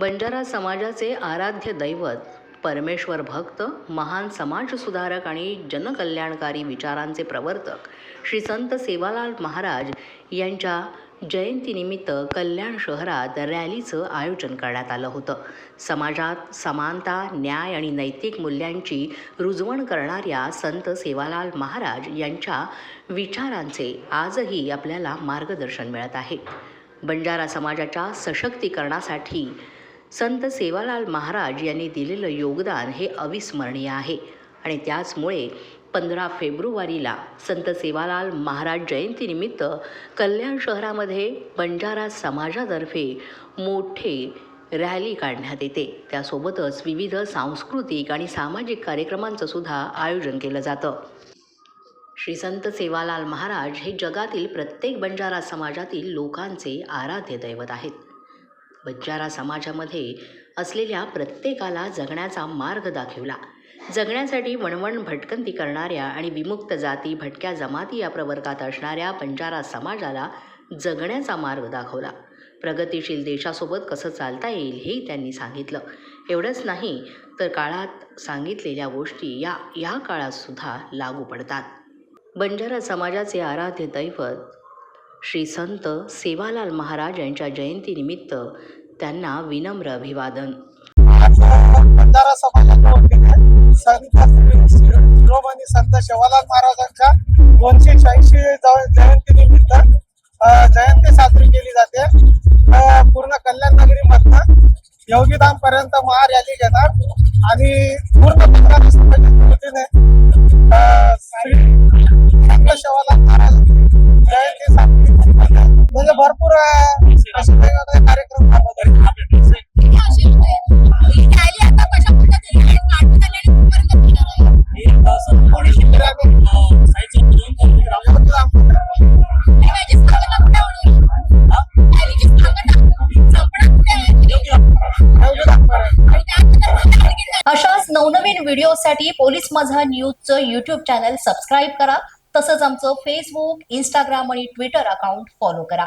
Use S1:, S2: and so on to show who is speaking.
S1: बंजारा समाजाचे आराध्य दैवत परमेश्वर भक्त महान समाजसुधारक आणि जनकल्याणकारी विचारांचे प्रवर्तक श्री संत सेवालाल महाराज यांच्या जयंतीनिमित्त कल्याण शहरात रॅलीचं आयोजन करण्यात आलं होतं. समाजात समानता न्याय आणि नैतिक मूल्यांची रुजवण करणाऱ्या संत सेवालाल महाराज यांच्या विचारांचे आजही आपल्याला मार्गदर्शन मिळत आहे. बंजारा समाजाच्या सशक्तीकरणासाठी संत सेवालाल महाराज यांनी दिलेलं योगदान हे अविस्मरणीय आहे. आणि त्याचमुळे पंधरा फेब्रुवारीला संत सेवालाल महाराज जयंतीनिमित्त कल्याण शहरामध्ये बंजारा समाजातर्फे मोठे रॅली काढण्यात येते. त्यासोबतच विविध सांस्कृतिक आणि सामाजिक कार्यक्रमांचं सुद्धा आयोजन केलं जातं. श्री संत सेवालाल महाराज हे जगातील प्रत्येक बंजारा समाजातील लोकांचे आराध्य दैवत आहेत. बंजारा समाजामध्ये असलेल्या प्रत्येकाला जगण्याचा मार्ग दाखवला. जगण्यासाठी वणवण भटकंती करणाऱ्या आणि विमुक्त जाती भटक्या जमाती या प्रवर्गात असणाऱ्या बंजारा समाजाला जगण्याचा मार्ग दाखवला. प्रगतिशील देशासोबत कसं चालता येईल हे त्यांनी सांगितलं. एवढंच नाही तर काळात सांगितलेल्या गोष्टी या या काळातसुद्धा लागू पडतात. बंजारा समाजाचे आराध्य दैवत श्री संत सेवालाल महाराज यांच्या जयंतीनिमित्त त्यांना विनम्र अभिवादन.
S2: संत शिरोमणी संत शिवालाल महाराजांच्या दोनशे शहाऐंशी जयंती निमित्त जयंती साजरी केली जाते. पूर्ण कल्याण नगरी मधनं योगीधाम पर्यंत महारॅली घेणार आणि पूर्ण भरपूर
S3: मग
S4: अशाच नवनवीन व्हिडिओसाठी पोलीस माझा न्यूजचं यूट्यूब चॅनल सबस्क्राईब करा. तसंच आमचं फेसबुक इंस्टाग्राम आणि ट्विटर अकाउंट फॉलो करा.